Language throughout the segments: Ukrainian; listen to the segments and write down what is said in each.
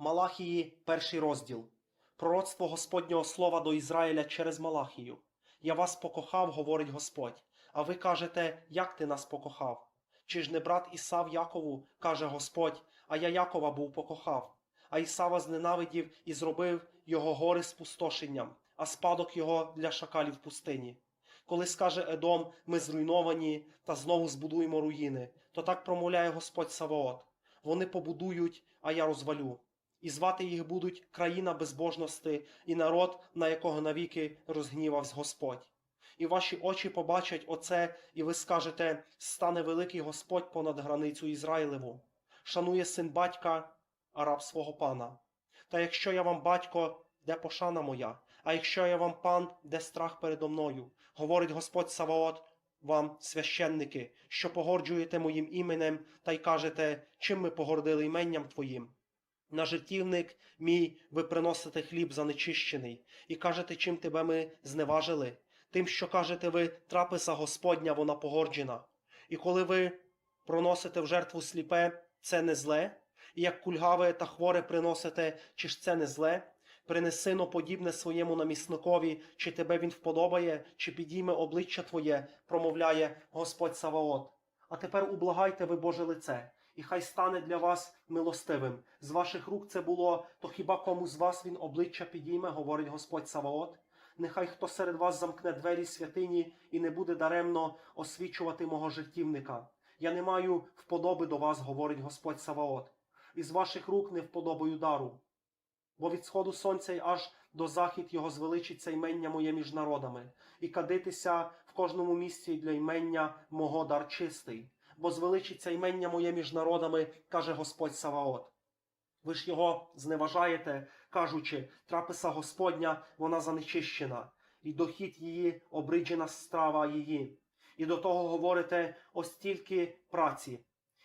Малахії, перший розділ. Пророцтво Господнього слова до Ізраїля через Малахію. Я вас покохав, говорить Господь. А ви кажете, як ти нас покохав? Чи ж не брат Ісав Якову, каже Господь, а я Якова був покохав. А Ісава зненавидів і зробив його гори спустошенням, а спадок його для шакалів пустині. Коли скаже Едом, ми зруйновані та знову збудуємо руїни, то так промовляє Господь Саваот. Вони побудують, а я розвалю. І звати їх будуть країна безбожності і народ, на якого навіки розгнівався Господь. І ваші очі побачать оце, і ви скажете: стане великий Господь понад границю Ізраїлеву, шанує син батька, а раб свого пана. Та якщо я вам батько, де пошана моя, а якщо я вам пан, де страх передо мною, говорить Господь Саваот, вам, священники, що погорджуєте моїм іменем, та й кажете, чим ми погордили іменням твоїм. На жертівник мій ви приносите хліб занечищений, і кажете, чим тебе ми зневажили, тим, що кажете ви, трапеза Господня, вона погорджена. І коли ви проносите в жертву сліпе, це не зле, і як кульгаве та хворе приносите, чи ж це не зле? Принеси но подібне своєму намісникові, чи тебе він вподобає, чи підійме обличчя твоє, промовляє Господь Саваот. А тепер ублагайте ви Боже лице, і хай стане для вас милостивим. З ваших рук це було, то хіба кому з вас він обличчя підійме, говорить Господь Саваот? Нехай хто серед вас замкне двері святині і не буде даремно освічувати мого жертівника. Я не маю вподоби до вас, говорить Господь Саваот, і з ваших рук не вподобаю дару. Бо від сходу сонця й аж до захід його звеличиться ймення моє між народами, і кадитися в кожному місці для ймення мого дар чистий, бо звеличиться ймення моє між народами, каже Господь Саваот. Ви ж його зневажаєте, кажучи, трапеса Господня, вона занечищена, і дохід її обриджена страва її. І до того говорите ось тільки праці,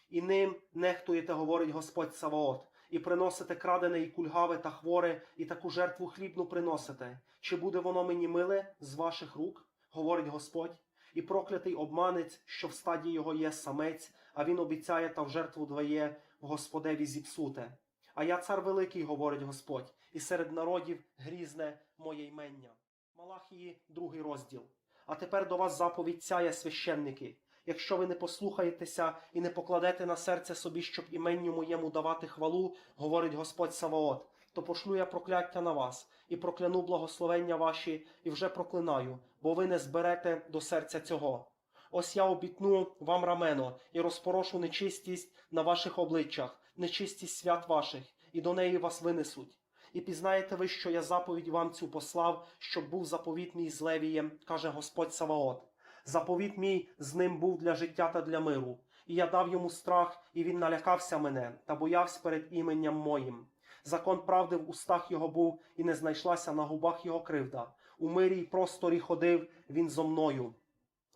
і ним нехтуєте, говорить Господь Саваот, і приносите крадене і кульгаве та хворе, і таку жертву хлібну приносите. Чи буде воно мені миле з ваших рук, говорить Господь, і проклятий обманець, що в стаді його є самець, а він обіцяє та в жертву двоє в Господеві зіпсуте. А я цар великий, говорить Господь, і серед народів грізне моє ймення. Малахії, другий розділ. А тепер до вас заповідь ця, священники. Якщо ви не послухаєтеся і не покладете на серце собі, щоб іменню моєму давати хвалу, говорить Господь Саваот, то пошлю я прокляття на вас, і прокляну благословення ваші, і вже проклинаю, бо ви не зберете до серця цього. Ось я обітну вам рамено і розпорошу нечистість на ваших обличчях, нечистість свят ваших, і до неї вас винесуть. І пізнаєте ви, що я заповідь вам цю послав, щоб був заповіт мій з Левієм, каже Господь Саваот. Заповіт мій з ним був для життя та для миру, і я дав йому страх, і він налякався мене та боявся перед іменням моїм. Закон правди в устах його був, і не знайшлася на губах його кривда. У мирі й просторі ходив він зо мною,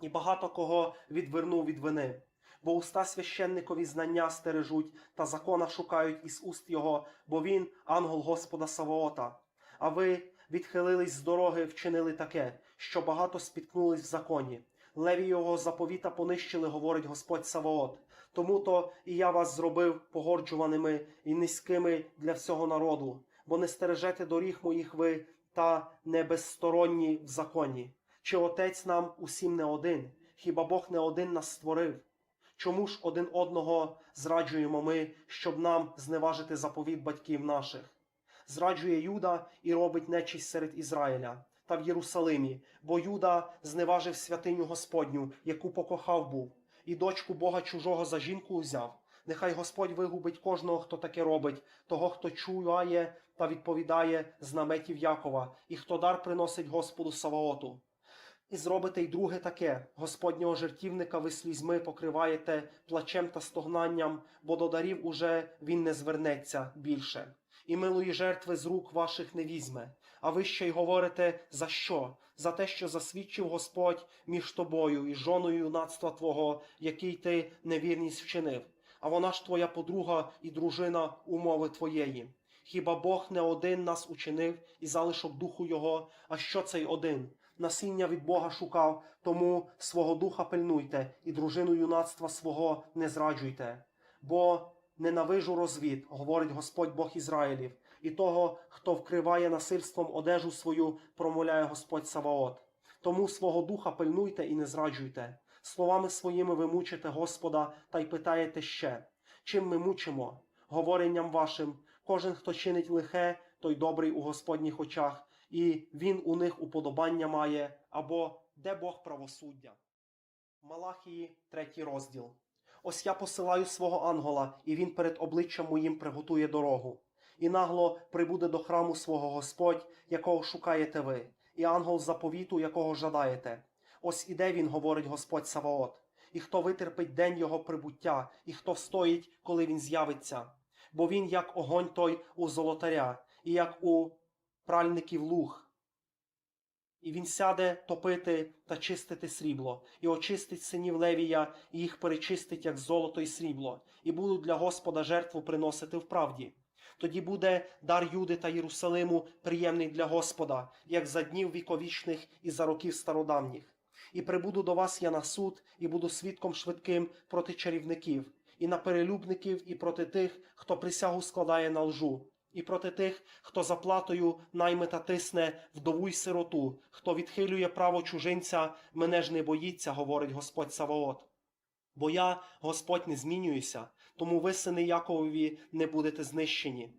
і багато кого відвернув від вини. Бо уста священникові знання стережуть та закона шукають із уст його, бо він ангел Господа Саваота. А ви відхилились з дороги, вчинили таке, що багато спіткнулись в законі. Леві його заповіта понищили, говорить Господь Саваот. Тому то і я вас зробив погорджуваними і низькими для всього народу, бо не стережете доріг моїх ви та не безсторонні в законі. Чи отець нам усім не один? Хіба Бог не один нас створив? Чому ж один одного зраджуємо ми, щоб нам зневажити заповіт батьків наших? Зраджує Юда і робить нечість серед Ізраїля та в Єрусалимі, бо Юда зневажив святиню Господню, яку покохав був, і дочку Бога чужого за жінку узяв. Нехай Господь вигубить кожного, хто таке робить, того, хто чує та відповідає з наметів Якова, і хто дар приносить Господу Саваоту. І зробите й друге таке: Господнього жертівника ви слізьми покриваєте плачем та стогнанням, бо до дарів уже він не звернеться більше. І милої жертви з рук ваших не візьме. А ви ще й говорите за що? За те, що засвідчив Господь між тобою і жоною юнацтва твого, який ти невірність вчинив. А вона ж твоя подруга і дружина умови твоєї. Хіба Бог не один нас учинив і залишок духу Його, а що цей один? Насіння від Бога шукав, тому свого духа пильнуйте і дружину юнацтва свого не зраджуйте. Бо ненавижу розвід, говорить Господь Бог Ізраїлів, і того, хто вкриває насильством одежу свою, промовляє Господь Саваот. Тому свого духа пильнуйте і не зраджуйте. Словами своїми ви мучите Господа та й питаєте ще, чим ми мучимо? Говоренням вашим, кожен, хто чинить лихе, той добрий у Господніх очах, і він у них уподобання має, або де Бог правосуддя. Малахії, третій розділ. Ось я посилаю свого ангела, і він перед обличчям моїм приготує дорогу. І нагло прибуде до храму свого Господь, якого шукаєте ви, і ангел заповіту, якого жадаєте. Ось іде він, говорить Господь Саваот, і хто витерпить день його прибуття, і хто встоїть, коли він з'явиться. Бо він, як огонь той у золотаря, і як у пральників луг. І він сяде топити та чистити срібло, і очистить синів Левія, і їх перечистить, як золото і срібло, і будуть для Господа жертву приносити в правді. Тоді буде дар Юди та Єрусалиму приємний для Господа, як за днів віковічних і за років стародавніх. І прибуду до вас я на суд, і буду свідком швидким проти чарівників, і на перелюбників, і проти тих, хто присягу складає на лжу, і проти тих, хто заплатою найме та тисне вдову й сироту, хто відхилює право чужинця, мене ж не боїться, говорить Господь Саваот. Бо я, Господь, не змінююся, тому ви, сини Яковові, не будете знищені.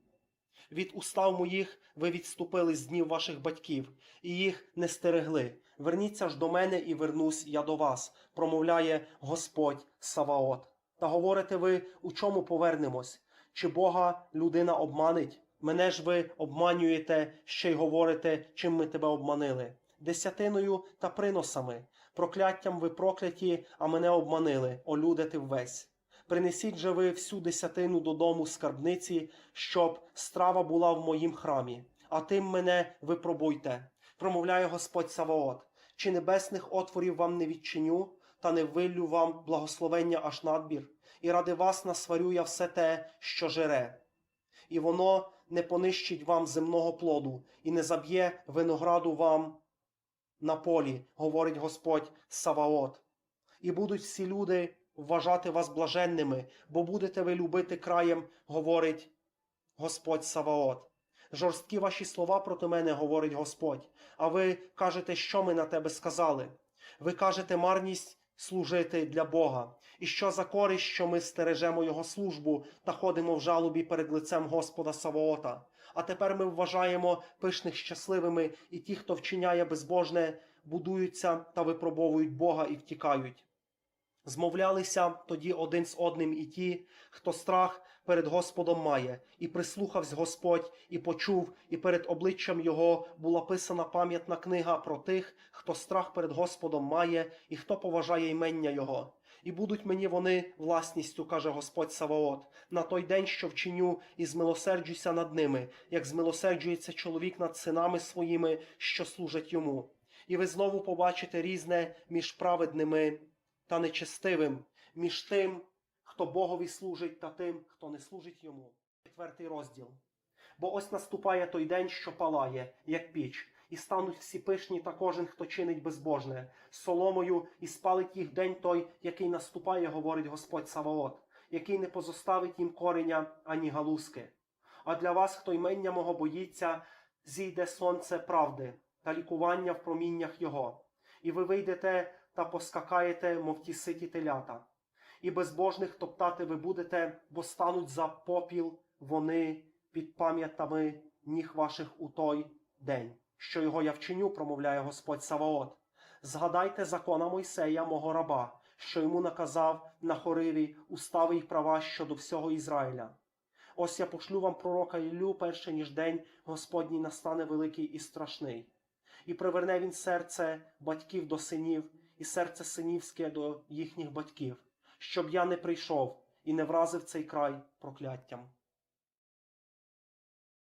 Від устав моїх ви відступили з днів ваших батьків, і їх не стерегли. Верніться ж до мене і вернусь я до вас, промовляє Господь Саваот. Та говорите ви, у чому повернемось? Чи Бога людина обманить? Мене ж ви обманюєте, ще й говорите, чим ми тебе обманили. Десятиною та приносами. Прокляттям ви прокляті, а мене обманили, о люде ти ввесь. Принесіть же ви всю десятину додому скарбниці, щоб страва була в моїм храмі, а тим мене випробуйте, промовляє Господь Саваот. Чи небесних отворів вам не відчиню, та не виллю вам благословення аж надбір, і ради вас насварю я все те, що жере. І воно не понищить вам земного плоду, і не заб'є винограду вам на полі, говорить Господь Саваот. І будуть всі люди вважати вас блаженними, бо будете ви любити краєм, говорить Господь Саваот. Жорсткі ваші слова проти мене, говорить Господь, а ви кажете, що ми на тебе сказали. Ви кажете марність служити для Бога, і що за користь, що ми стережемо Його службу та ходимо в жалобі перед лицем Господа Саваота. А тепер ми вважаємо пишних щасливими, і ті, хто вчиняє безбожне, будуються та випробовують Бога і втікають. Змовлялися тоді один з одним і ті, хто страх перед Господом має, і прислухався Господь, і почув, і перед обличчям його була писана пам'ятна книга про тих, хто страх перед Господом має, і хто поважає ймення Його. І будуть мені вони власністю, каже Господь Саваот, на той день, що вчиню, і змилосерджуся над ними, як змилосерджується чоловік над синами своїми, що служать йому. І ви знову побачите різне між праведними та нечестивим, між тим, хто Богові служить, та тим, хто не служить йому. Четвертий розділ. Бо ось наступає той день, що палає, як піч, і стануть всі пишні та кожен, хто чинить безбожне, соломою, і спалить їх день той, який наступає, говорить Господь Саваот, який не позоставить їм кореня ані галузки. А для вас, хто ймення мого боїться, зійде сонце правди та лікування в проміннях його, і ви вийдете та поскакаєте, мов ті ситі телята. І безбожних топтати ви будете, бо стануть за попіл вони під пам'ятами ніг ваших у той день, що його я вчиню, промовляє Господь Саваот. Згадайте закона Мойсея, мого раба, що йому наказав на хориві устави й права щодо всього Ізраїля. Ось я пошлю вам пророка Іллю, перше ніж день Господній настане великий і страшний. І приверне він серце батьків до синів, і серце синівське до їхніх батьків, щоб я не прийшов і не вразив цей край прокляттям.